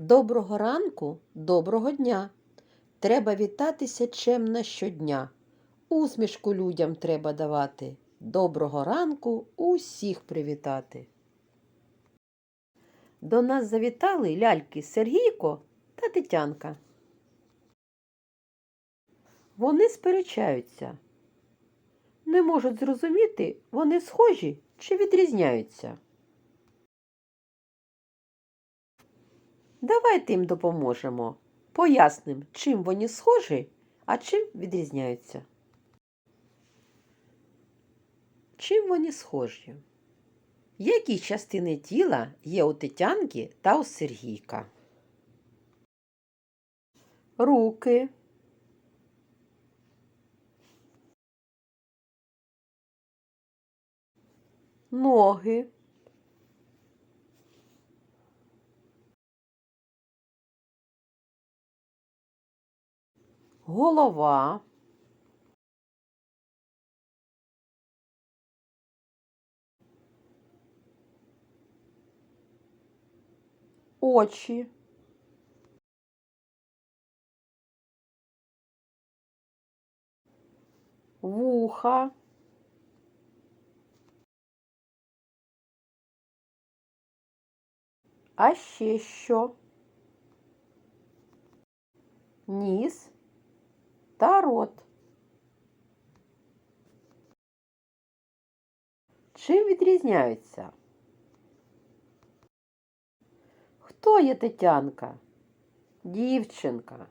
Доброго ранку, доброго дня. Треба вітатися чемно щодня. Усмішку людям треба давати. Доброго ранку усіх привітати. До нас завітали ляльки Сергійко та Тетянка. Вони сперечаються. Не можуть зрозуміти, вони схожі чи відрізняються. Давайте їм допоможемо. Поясним, чим вони схожі, а чим відрізняються. Чим вони схожі? Які частини тіла є у Тетянки та у Сергійка? Руки. Ноги. Голова, очі, вуха, а ще що? Ніс та рот. Чим відрізняються? Хто є Тетянка? Дівчинка.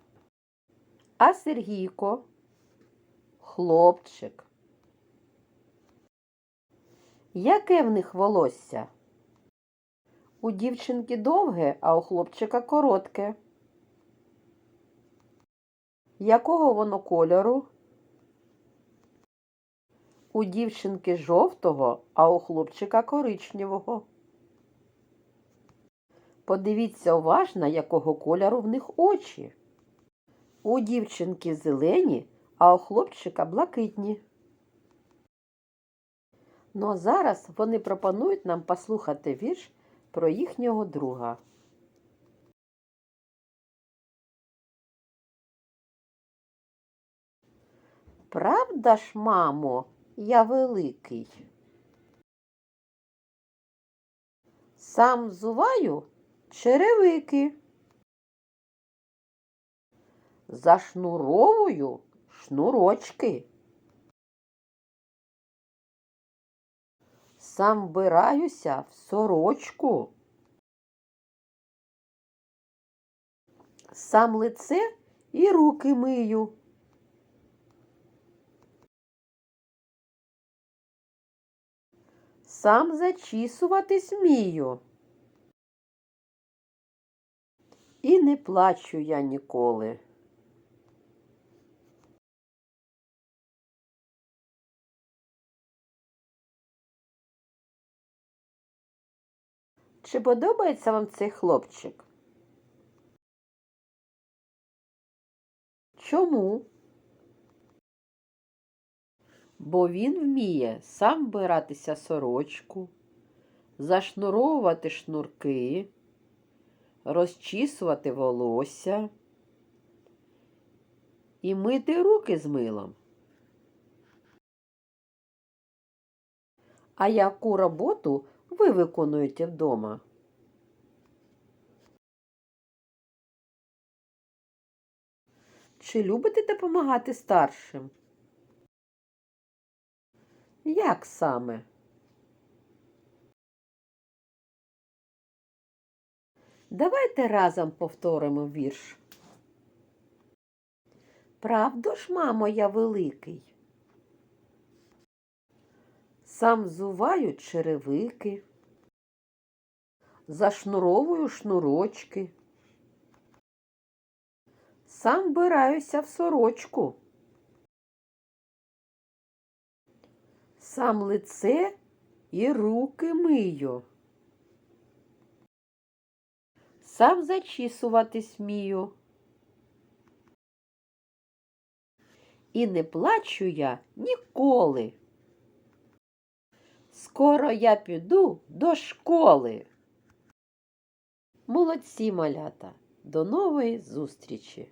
А Сергійко? Хлопчик. Яке в них волосся? У дівчинки довге, а у хлопчика коротке. Якого воно кольору? У дівчинки жовтого, а у хлопчика коричневого. Подивіться уважно, якого кольору в них очі. У дівчинки зелені, а у хлопчика блакитні. Ну а зараз вони пропонують нам послухати вірш про їхнього друга. Правда ж, мамо, я великий? Сам взуваю черевики. Зашнуровую шнурочки. Сам вбираюся в сорочку. Сам лице і руки мию. Сам зачісуватись вмію. І не плачу я ніколи. Чи подобається вам цей хлопчик? Чому? Бо він вміє сам вбиратися сорочку, зашнуровувати шнурки, розчісувати волосся і мити руки з милом. А яку роботу ви виконуєте вдома? Чи любите допомагати старшим? Як саме? Давайте разом повторимо вірш. Правда ж, мамо, я великий? Сам взуваю черевики, зашнуровую шнурочки, сам вбираюся в сорочку. Сам лице і руки мию. Сам зачісуватись вмію. І не плачу я ніколи. Скоро я піду до школи. Молодці малята! До нової зустрічі!